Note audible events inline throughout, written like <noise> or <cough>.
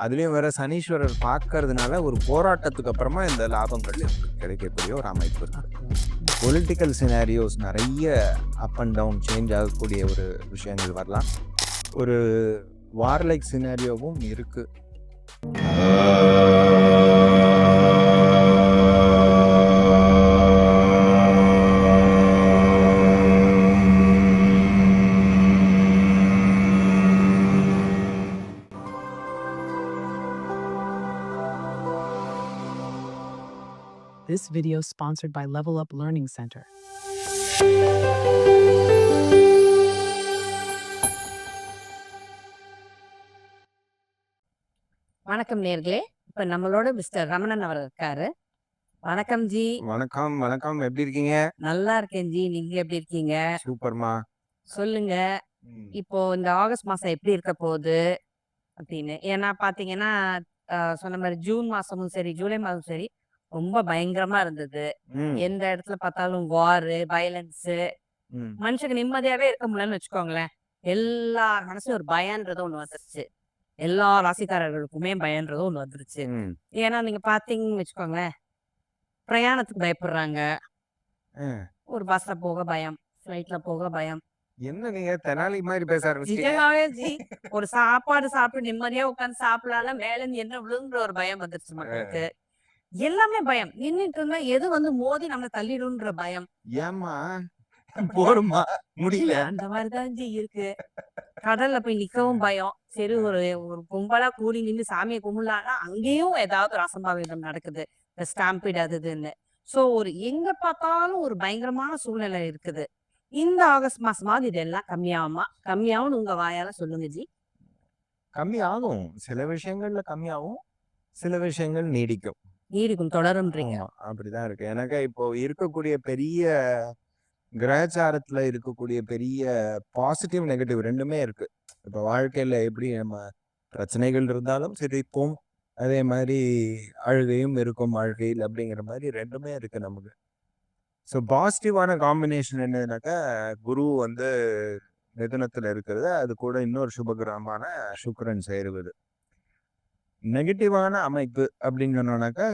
அதுலேயும் வேற சனீஸ்வரர் பார்க்கறதுனால ஒரு போராட்டத்துக்கு அப்புறமா இந்த லாபங்கள் கிடைக்கக்கூடிய ஒரு அமைப்பு இருக்கு. பொலிட்டிக்கல் சினாரியோஸ் நிறைய அப் அண்ட் டவுன் சேஞ்ச் ஆகக்கூடிய ஒரு விஷயங்கள் வரலாம். ஒரு வார்லைக் சினாரியோவும் இருக்குது This video sponsored by Level Up Learning Center. வணக்கம் நேர்களே. இப்ப நம்மளோட மிஸ்டர் ரமணன் அவர் இருக்காரு. வணக்கம் ஜி. வணக்கம் வணக்கம். எப்படி இருக்கீங்க? நல்லா இருக்கேன் ஜி. நீங்க எப்படி இருக்கீங்க? சூப்பர்மா. சொல்லுங்க. இப்போ இந்த ஆகஸ்ட் மாசம் எப்படி இருக்க போகுது? அப்படின்னு. ஏன்னா பாத்தீங்கன்னா ஆஹ், சொன்ன மாதிரி ஜூன் மாசமும் சரி ஜூலை மாசமும் சரி ரொம்ப பயங்கரமா இருந்தது. ம், எந்த இடத்துல பார்த்தாலும் வாரு வயலன்ஸ் ம், மனுஷங்க நிம்மதியாவே இருக்க முடியலன்னு வச்சுக்கோங்களேன். எல்லா மனசும் ஒரு பயன்றது ஒண்ணு வந்துருச்சு. எல்லா ராசிக்காரர்களுக்குமே பயன்றது ஒண்ணு வந்துருச்சு. ம். ஏன்னா நீங்க பாத்தீங்கன்னு வச்சுக்கோங்களேன். பிரயாணத்துக்கு பயப்படுறாங்க. ஆ. ஒரு பஸ்ல போக பயம் ஃபிளைட்ல போக பயம். என்ன நீங்க தெனாலி மாதிரி பேச ஆரம்பிச்சிட்டீங்க? நிஜமாவே ஜி ஒரு சாப்பாடு சாப்பிட்டு நிம்மதியா உட்கார்ந்து சாப்பிடலாம் மேல இருந்து என்ன விழுங்குற ஒரு பயம் வந்துருச்சு மக்களுக்கு. எல்லாமே பயம். நின்னுட்டு இருந்தா எது வந்து மோதி நம்மள தள்ளிடும்ன்ற பயம். ஏம்மா? போருமா முடியல. அந்த மாதிரிதான் ஜி இருக்கு. கடல்ல போய் நிக்கவும் பயம். சரி ஒரு ஒரு கும்பலா கூடி நின்று சாமியை கும்பிடலாம்னா அங்கேயும் ஏதாவது ஒரு அசம்பாவிதம் நடக்குது. இந்த ஸ்டாம்பிட் அது இதுன்னு. சோ ஒரு எங்க பார்த்தாலும் ஒரு பயங்கரமான சூழ்நிலை இருக்குது. இந்த ஆகஸ்ட் மாசமாவது இதெல்லாம் கம்மியாகுமா? கம்மியாகும்னு உங்க வாயால சொல்லுங்க ஜி. கம்மி ஆகும் சில விஷயங்கள்ல கம்மியாகும். சில விஷயங்கள் நீடிக்கும். நீடிக்கும் தொடரும்ன்றீங்க. ஆமா, அப்படிதான் இருக்கு. எனக்கு இப்போ இருக்கக்கூடிய பெரிய கிரகச்சாரத்துல இருக்கக்கூடிய பெரிய பாசிட்டிவ் நெகட்டிவ் ரெண்டுமே இருக்கு. இப்போ வாழ்க்கையில எப்படி நம்ம பிரச்சனைகள் இருந்தாலும் சிரிப்போம் அதே மாதிரி அழுகையும் இருக்கும் வாழ்க்கையில் அப்படிங்கிற மாதிரி ரெண்டுமே இருக்கு நமக்கு. ஸோ பாசிட்டிவான காம்பினேஷன் என்னதுனாக்கா குரு வந்து மிதுனத்துல இருக்கிறது. அது கூட இன்னொரு சுபகிரகமான சுக்கிரன் சேருவது. நெகட்டிவான அமைப்பு அப்படின்னு சொன்னோம்னாக்கா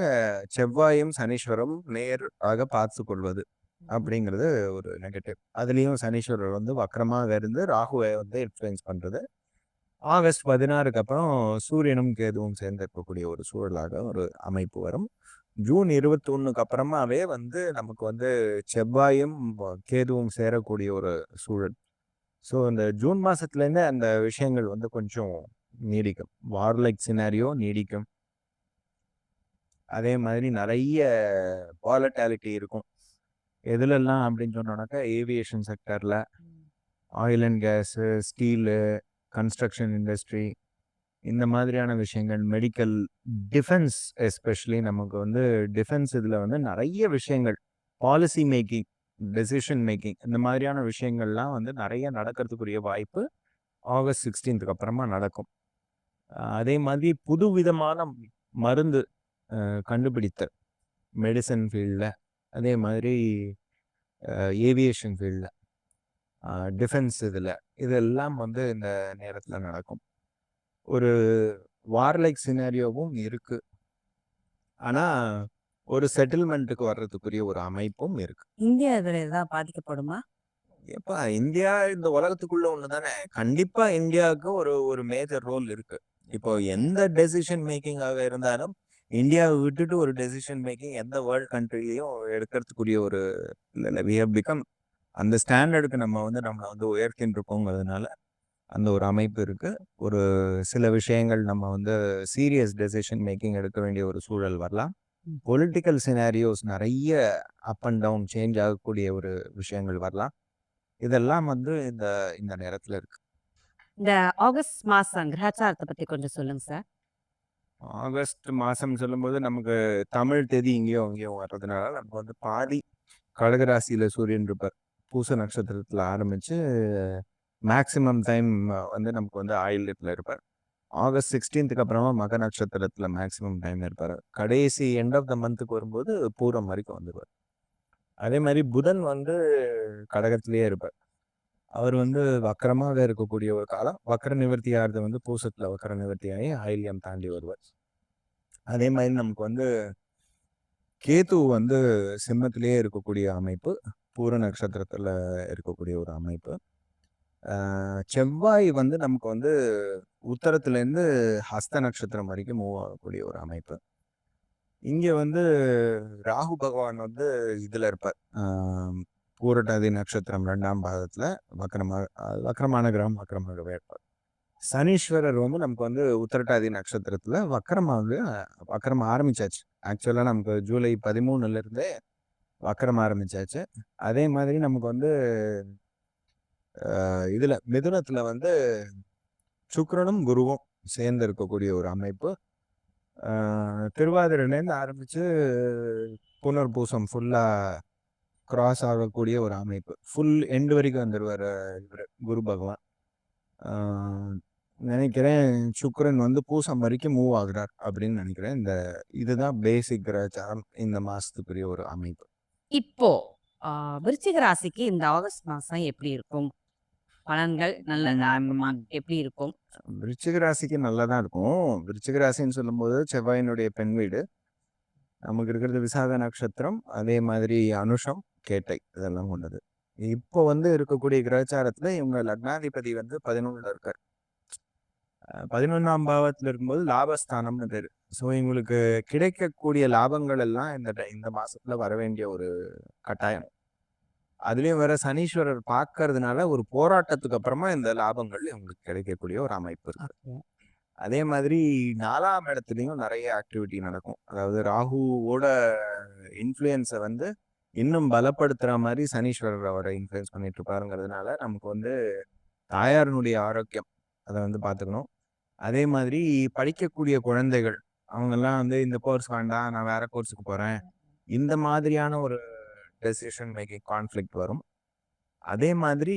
செவ்வாயும் சனீஸ்வரம் நேர் ஆக பார்த்து கொள்வது அப்படிங்கிறது ஒரு நெகட்டிவ். அதுலேயும் சனீஸ்வரர் வந்து வக்கரமாக இருந்து ராகுவை வந்து இன்ஃப்ளூயன்ஸ் பண்ணுறது ஆகஸ்ட் பதினாறுக்கு அப்புறம் சூரியனும் கேதுவும் சேர்ந்து இருக்கக்கூடிய ஒரு சூழலாக ஒரு அமைப்பு வரும். ஜூன் இருபத்தி ஒன்றுக்கு அப்புறமாவே வந்து நமக்கு வந்து செவ்வாயும் கேதுவும் சேரக்கூடிய ஒரு சூழல். ஸோ இந்த ஜூன் மாசத்துலேருந்து அந்த விஷயங்கள் வந்து கொஞ்சம் நீடிக்கும். வார்லைக் சினாரியோ நீடிக்கும். அதே மாதிரி நிறைய வாலட்டாலிட்டி இருக்கும். எதுலெல்லாம் அப்படின்னு சொன்னோம்னாக்கா aviation செக்டரில் oil and gas steel construction industry இந்த மாதிரியான விஷயங்கள் மெடிக்கல் டிஃபென்ஸ் எஸ்பெஷலி நமக்கு வந்து டிஃபென்ஸ் இதில் வந்து நிறைய விஷயங்கள் பாலிசி மேக்கிங் டெசிஷன் மேக்கிங் இந்த மாதிரியான விஷயங்கள்லாம் வந்து நிறைய நடக்கிறதுக்குரிய வாய்ப்பு ஆகஸ்ட் சிக்ஸ்டீன்த்துக்கு அப்புறமா நடக்கும். அதே மாதிரி புது விதமான மருந்து கண்டுபிடித்த மெடிசன் ஃபீல்டில் அதே மாதிரி ஏவியேஷன் ஃபீல்டில் டிஃபென்ஸ் இதில் இதெல்லாம் வந்து இந்த நேரத்தில் நடக்கும். ஒரு வார்லைக் சினாரியோவும் இருக்கு. ஆனால் ஒரு செட்டில்மெண்ட்டுக்கு வர்றதுக்குரிய ஒரு அமைப்பும் இருக்கு. இந்தியா இதுல ஏதாவது பாதிக்கப்படுமா? எப்பா இந்தியா இந்த உலகத்துக்குள்ள ஒண்ணு தானே கண்டிப்பா இந்தியாவுக்கு ஒரு ஒரு மேஜர் ரோல் இருக்கு. இப்போ எந்த டெசிஷன் மேக்கிங்காக இருந்தாலும் இந்தியாவை விட்டுட்டு ஒரு டெசிஷன் மேக்கிங் எந்த வேர்ல்ட் கண்ட்ரிலையும் எடுக்கிறதுக்குரிய ஒரு இல்லை வி ஹவ் பிகம் அந்த ஸ்டாண்டர்டுக்கு நம்ம வந்து நம்மளை வந்து உயர்த்தின்னு இருக்கோங்கிறதுனால அந்த ஒரு அமைப்பு இருக்கு. ஒரு சில விஷயங்கள் நம்ம வந்து சீரியஸ் டெசிஷன் மேக்கிங் எடுக்க வேண்டிய ஒரு சூழல் வரலாம். பொலிட்டிக்கல் சினாரியோஸ் நிறைய அப் அண்ட் டவுன் சேஞ்ச் ஆகக்கூடிய ஒரு விஷயங்கள் வரலாம். இதெல்லாம் வந்து இந்த இந்த நேரத்துல இருக்கு. இந்த ஆகஸ்ட் மாசம் கிரகாச்சாரத்தை பத்தி கொஞ்சம் சொல்லுங்க சார். ஆகஸ்ட் மாசம் சொல்லும்போது நமக்கு தமிழ் தேதி இங்கேயும் அங்கேயும் வர்றதுனால நமக்கு வந்து பாதி கடகராசியில சூரியன் இருப்பார். பூச நட்சத்திரத்துல ஆரம்பிச்சு மேக்சிமம் டைம் வந்து நமக்கு வந்து ஆயில்யத்துல இருப்பார். ஆகஸ்ட் சிக்ஸ்டீன்த்துக்கு அப்புறமா மக நட்சத்திரத்துல மேக்சிமம் டைம் இருப்பார். கடைசி எண்ட் ஆஃப் த மந்த்துக்கு வரும்போது பூரம் வரைக்கும் வந்துருவார். அதே மாதிரி புதன் வந்து கடகத்திலேயே இருப்பார். அவர் வந்து வக்கரமாக இருக்கக்கூடிய ஒரு காலம். வக்கர நிவர்த்தி ஆகிறது வந்து பூசத்துல வக்கர நிவர்த்தி ஆகி ஆயில்யம் தாண்டி வருவார். அதே மாதிரி நமக்கு வந்து கேது வந்து சிம்மத்திலேயே இருக்கக்கூடிய அமைப்பு பூர நட்சத்திரத்துல இருக்கக்கூடிய ஒரு அமைப்பு. செவ்வாய் வந்து நமக்கு வந்து உத்தரத்துலேருந்து ஹஸ்த நட்சத்திரம் வரைக்கும் மூவ் ஆகக்கூடிய ஒரு அமைப்பு. இங்க வந்து ராகு பகவான் வந்து இதுல இருப்பார். பூரட்டாதி நட்சத்திரம் ரெண்டாம் பாதத்துல வக்கரமாக வக்கரமான கிரகம் வக்கரமாக இருப்பார் சனீஸ்வரர் வந்து நமக்கு வந்து உத்திரட்டாதி நட்சத்திரத்துல வக்கரமாக வக்கரம் ஆரம்பிச்சாச்சு. ஆக்சுவலாக நமக்கு ஜூலை பதிமூணுல இருந்தே வக்கரம் ஆரம்பிச்சாச்சு. அதே மாதிரி நமக்கு வந்து இதில் இதுல மிதுனத்துல வந்து சுக்கரனும் குருவும் சேர்ந்து இருக்கக்கூடிய ஒரு அமைப்பு. ஆஹ் திருவாதிரையிலேருந்து ஆரம்பிச்சு புனர்பூசம் ஃபுல்லாக கிராஸ் ஆகக்கூடிய ஒரு அமைப்பு. ஃபுல் எண்டு வரைக்கும் வந்துடுவார் இவர் குரு பகவான். நினைக்கிறேன் சுக்கிரன் வந்து பூசம் வரைக்கும் மூவ் ஆகுறார் அப்படின்னு நினைக்கிறேன். இந்த இதுதான் பேசிக் கிரகச்சாரம் இந்த மாசத்துக்குரிய ஒரு அமைப்பு. இப்போ விருச்சிக ராசிக்கு இந்த ஆகஸ்ட் மாசம் எப்படி இருக்கும்? பலன்கள் நல்ல எப்படி இருக்கும்? விருச்சிக ராசிக்கு நல்லா தான் இருக்கும். விருச்சிக ராசின்னு சொல்லும்போது செவ்வாயினுடைய பெண் வீடு. நமக்கு இருக்கிறது விசாக நட்சத்திரம் அதே மாதிரி அனுஷம். கேட்டை இதெல்லாம் கொண்டது இப்போ வந்து இருக்கக்கூடிய கிரகச்சாரத்துல இவங்க லக்னாதிபதி வந்து பதினொன்றுல இருக்கார். அஹ் பதினொன்னாம் பாவத்துல இருக்கும்போது லாபஸ்தானம்னு பேரு. ஸோ இவங்களுக்கு கிடைக்கக்கூடிய லாபங்கள் எல்லாம் இந்த இந்த மாசத்துல வர வேண்டிய ஒரு கட்டாயம். அதுலயும் வேற சனீஸ்வரர் பார்க்கறதுனால ஒரு போராட்டத்துக்கு அப்புறமா இந்த லாபங்கள் இவங்களுக்கு கிடைக்கக்கூடிய ஒரு அமைப்பு இருக்கு. அதே மாதிரி நாலாம் இடத்துலயும் நிறைய ஆக்டிவிட்டி நடக்கும். அதாவது ராகுவோட இன்ஃப்ளூயன்ஸை வந்து இன்னும் பலப்படுத்துற மாதிரி சனீஸ்வரர் அவரை இன்ஃப்ளூயன்ஸ் பண்ணிட்டு இருப்பாருங்கிறதுனால நமக்கு வந்து தாயாரனுடைய ஆரோக்கியம் அதை வந்து பார்த்துக்கணும் அதே மாதிரி படிக்கக்கூடிய குழந்தைகள் அவங்கெல்லாம் வந்து இந்த கோர்ஸ் வேண்டாம் நான் வேற கோர்ஸுக்கு போறேன். இந்த மாதிரியான ஒரு டெசிஷன் மேக்கிங் கான்ஃப்ளிக்ட் வரும். அதே மாதிரி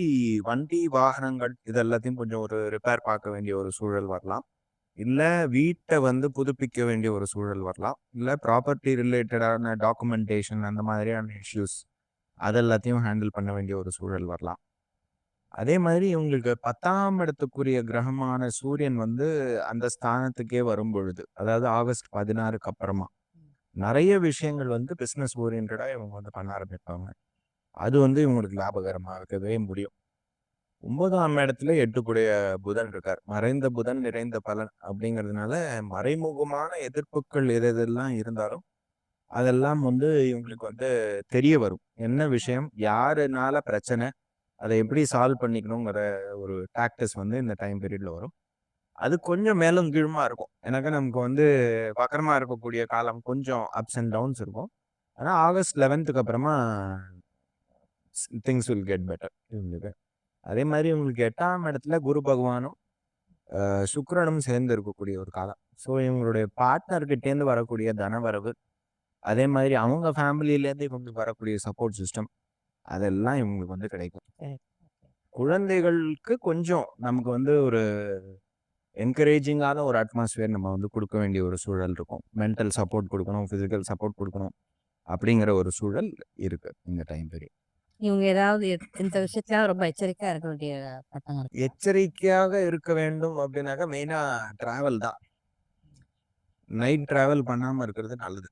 வண்டி வாகனங்கள் இது எல்லாத்தையும் கொஞ்சம் ஒரு ரிப்பேர் பார்க்க வேண்டிய ஒரு சூழல் வரலாம். இல்ல வீட்டை வந்து புதுப்பிக்க வேண்டிய ஒரு சூழல் வரலாம். இல்ல ப்ராப்பர்ட்டி ரிலேட்டடான டாக்குமெண்டேஷன் அந்த மாதிரியான இஷ்யூஸ் அது எல்லாத்தையும் ஹேண்டில் பண்ண வேண்டிய ஒரு சூழல் வரலாம். அதே மாதிரி இவங்களுக்கு பத்தாம் இடத்துக்குரிய கிரகமான சூரியன் வந்து அந்த ஸ்தானத்துக்கே வரும் பொழுது அதாவது ஆகஸ்ட் பதினாறுக்கு அப்புறமா நிறைய விஷயங்கள் வந்து பிஸ்னஸ் ஓரியன்டா இவங்க வந்து பண்ண ஆரம்பிப்பாங்க. அது வந்து இவங்களுக்கு லாபகரமாக இருக்கவே முடியும். ஒன்பதாம் இடத்துல எட்டுக்குடைய புதன் இருக்கார். மறைந்த புதன் நிறைந்த பலன் அப்படிங்கிறதுனால மறைமுகமான எதிர்ப்புகள் எது எதெல்லாம் இருந்தாலும் அதெல்லாம் வந்து இவங்களுக்கு வந்து தெரிய வரும். என்ன விஷயம்? யாருனால பிரச்சனை? அதை எப்படி சால்வ் பண்ணிக்கணுங்கிற ஒரு டாக்டஸ் வந்து இந்த டைம் பீரியட்ல வரும். அது கொஞ்சம் மேலும் கீழுமா இருக்கும். எனக்கு நமக்கு வந்து வக்கரமா இருக்கக்கூடிய காலம் கொஞ்சம் அப்ஸ் அண்ட் டவுன்ஸ் இருக்கும். ஆனால் ஆகஸ்ட் லெவன்த்துக்கு அப்புறமா திங்ஸ் வில் கெட் பெட்டர் இவங்களுக்கு. அதே மாதிரி உங்களுக்கு எட்டாம் இடத்துல குரு பகவானும் சுக்கிரனும் சேர்ந்து இருக்கக்கூடிய ஒரு காலம். ஸோ இவங்களுடைய பார்ட்னர்கிட்டேருந்து வரக்கூடிய தனவரவு அதே மாதிரி அவங்க ஃபேமிலியிலேருந்து இவங்களுக்கு வரக்கூடிய சப்போர்ட் சிஸ்டம் அதெல்லாம் இவங்களுக்கு வந்து கிடைக்கும். குழந்தைகளுக்கு கொஞ்சம் நமக்கு வந்து ஒரு என்கரேஜிங்கான ஒரு அட்மாஸ்பியர் நம்ம வந்து கொடுக்க வேண்டிய ஒரு சூழல் இருக்கும். மென்டல் சப்போர்ட் கொடுக்கணும் ஃபிசிக்கல் சப்போர்ட் கொடுக்கணும் அப்படிங்கிற ஒரு சூழல் இருக்கு இந்த டைம் பீரியட் இவங்க ஏதாவது இந்த விஷயத்துல ரொம்ப எச்சரிக்கையா இருக்க வேண்டிய கட்டங்கள் இருக்கு. எச்சரிக்கையாக இருக்க வேண்டும் அப்படின்னாக்கா மெயினா டிராவல் தான். நைட் டிராவல் பண்ணாம இருக்கிறது நல்லது.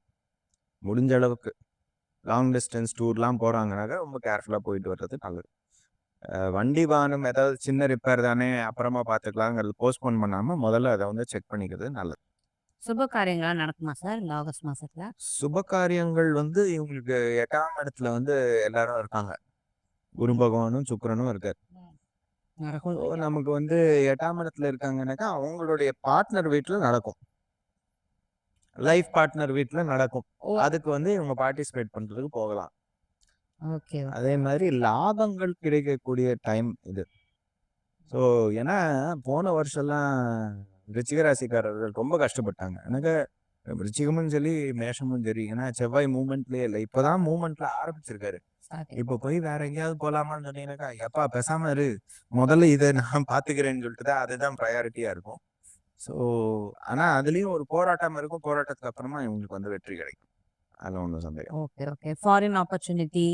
முடிஞ்ச அளவுக்கு லாங் டிஸ்டன்ஸ் டூர்லாம் போறாங்கனாக்கா ரொம்ப கேர்ஃபுல்லா போயிட்டு வர்றது நல்லது. வண்டி வாகனம் ஏதாவது சின்ன ரிப்பேர் தானே அப்புறமா பார்த்துக்கலாங்கிறது போஸ்ட்போன் பண்ணாமல் முதல்ல அதை வந்து செக் பண்ணிக்கிறது நல்லது. சுப காரியங்கள்லாம் நடக்குமா சார்? இந்த ஆகஸ்ட் மாசத்துல? சுப காரியங்கள் வந்து இவங்களுக்கு எட்டாம் இடத்துல வந்து எல்லாரும் இருக்காங்க. குரு பகவானும் சுக்கிரனும் இருக்காரு. நமக்கு வந்து எட்டாம் இடத்துல இருக்காங்கன்னாக்கா அவங்களுடைய பார்ட்னர் வீட்ல நடக்கும். லைஃப் பார்ட்னர் வீட்ல நடக்கும். அதுக்கு வந்து இவங்க பார்ட்டிசிபேட் பண்றதுக்கு போகலாம். ஓகே அதே மாதிரி லாபங்கள் கிடைக்கக்கூடிய டைம் இது. ஸோ ஏன்னா போன வருஷம்லாம் ரிச்சிக ராசிக்காரர்கள் ரொம்ப கஷ்டப்பட்டாங்க. எனக்கு ரிச்சிகமும் சரி மேஷமும் சரி. ஏன்னா செவ்வாய் மூமெண்ட்லயே இல்லை. இப்போதான் மூமெண்ட்ல ஆரம்பிச்சிருக்காரு. இப்போ போய் வேற எங்கேயாவது போலாமான்னு சொன்னீங்கன்னாக்கா எப்பா பேசாம இரு. முதல்ல இதை நான் பாத்துக்கிறேன்னு சொல்லிட்டு தான் அதுதான் ப்ரையாரிட்டியா இருக்கும். ஸோ ஆனா அதுலயும் ஒரு போராட்டம் இருக்கும். போராட்டத்துக்கு அப்புறமா இவங்களுக்கு வந்து வெற்றி கிடைக்கும். அதுல ஒன்றும் சந்தேகம் ஓகே ஓகே ஃபாரின் ஆப்பர்ச்சுனிட்டி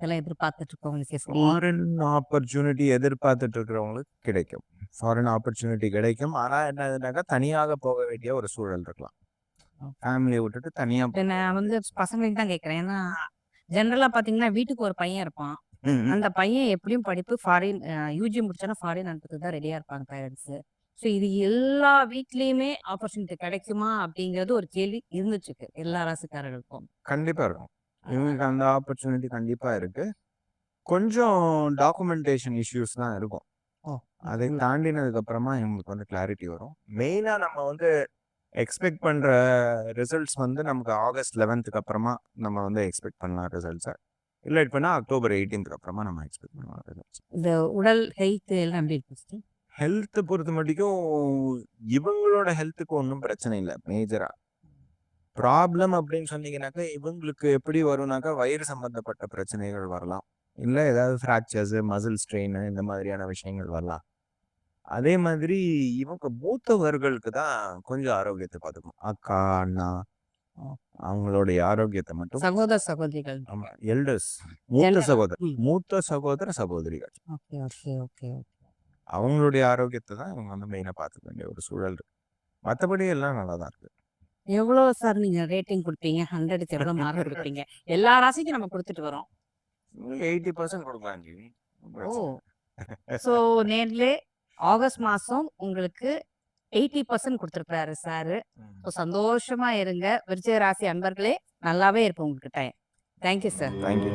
இதெல்லாம் எதிர்பார்த்துட்டு எப்படி? ஃபாரின் ஆப்பர்ச்சுனிட்டி எதிர்பார்த்துட்டு இருக்கிறவங்களுக்கு கிடைக்கும். ஃபாரின் ஆப்பர்ச்சுனிட்டி கிடைக்கும். ஆனா என்னதுனாக்கா தனியாக போக வேண்டிய ஒரு சூழல் இருக்கலாம். ஃபேமிலியை விட்டுட்டு தனியா இப்ப நான் வந்து பசங்களுக்கு தான் கேட்கறேன். ஏன்னா ஜென்ரலா பாத்தீங்கன்னா வீட்டுக்கு ஒரு பையன் இருப்பான். அந்த பையன் எப்படியும் படிப்பு ஃபாரின் யூஜி முடிச்சானா ஃபாரின் அனுப்புறதுக்கு தான் ரெடியா இருப்பாங்க பேரண்ட்ஸ் ஸோ இது எல்லா வீட்லயுமே ஆப்பர்ச்சுனிட்டி கிடைக்குமா அப்படிங்கிறது ஒரு கேள்வி இருந்துச்சு இருக்கு எல்லா ராசிக்காரர்களுக்கும். கண்டிப்பா இருக்கும். இவங்களுக்கு அந்த ஆப்பர்ச்சுனிட்டி கண்டிப்பா இருக்கு. கொஞ்சம் டாக்குமெண்டேஷன் இஷ்யூஸ் தான் இருக்கும். ஓ, அதை. தாண்டினதுக்கு அப்புறமா இவங்களுக்கு வந்து கிளாரிட்டி வரும். மெயினா நம்ம வந்து எக்ஸ்பெக்ட் பண்ற ரிசல்ட்ஸ் வந்து நமக்கு ஆகஸ்ட் லெவன்த்துக்கு அப்புறமா நம்ம வந்து எக்ஸ்பெக்ட் பண்ணலாம் ரிசல்ட்ஸை இல்லை பண்ணா அக்டோபர் எயிட்டீன்த்துக்கு அப்புறமா நம்ம எக்ஸ்பெக்ட் பண்ணலாம் ரிசல்ட்ஸ் இந்த உடல் ஹெல்த் எல்லாம் எப்படி இருக்கு? ஹெல்த்தை பொறுத்த மட்டும் இவங்களோட ஹெல்த்துக்கு ஒன்றும் பிரச்சனை இல்லை மேஜரா ப்ராப்ளம் அப்படின்னு சொன்னீங்கன்னாக்கா இவங்களுக்கு எப்படி வரும்னாக்கா வயிறு சம்பந்தப்பட்ட பிரச்சனைகள் வரலாம். இல்லை ஏதாவது ஃப்ராக்சர்ஸ் மசில் ஸ்ட்ரெயின் இந்த மாதிரியான விஷயங்கள் வரலாம். அதே மாதிரி இவங்க மூத்தவர்களுக்கு தான் கொஞ்சம் ஆரோக்கியத்தை பார்த்துக்கணும் அக்கா அண்ணா அவங்களுடைய ஆரோக்கியத்தை மட்டும் சகோதர சகோதரிகள். ஆமா எல்டர்ஸ் மூத்த. சகோதரர். மூத்த சகோதர சகோதரிகள். ஓகே ஓகே ஓகே அவங்களுடைய ஆரோக்கியத்தை தான் இவங்க வந்து மெயினாக பார்த்துக்க வேண்டிய ஒரு சூழல் இருக்கு. மற்றபடி எல்லாம் நல்லா தான் இருக்கு. எவ்வளவு சார் நீங்க ரேட்டிங் கொடுப்பீங்க ஹண்ட்ரடுக்கு எவ்வளவு மார்க் கொடுப்பீங்க எல்லா ராசிக்கும் நம்ம கொடுத்துட்டு வரோம். எயிட்டி பர்சன்ட் கொடுக்கலாம் ஜி ஓ. ஸோ <laughs> நேர்லே ஆகஸ்ட் மாசம் உங்களுக்கு எயிட்டி பர்சன்ட் கொடுத்துருக்காரு சாரு. ஸோ சந்தோஷமா இருங்க. விருச்சிக ராசி அன்பர்களே நல்லாவே இருப்போம் உங்களுக்கு டைம் தேங்க்யூ சார் தேங்க்யூ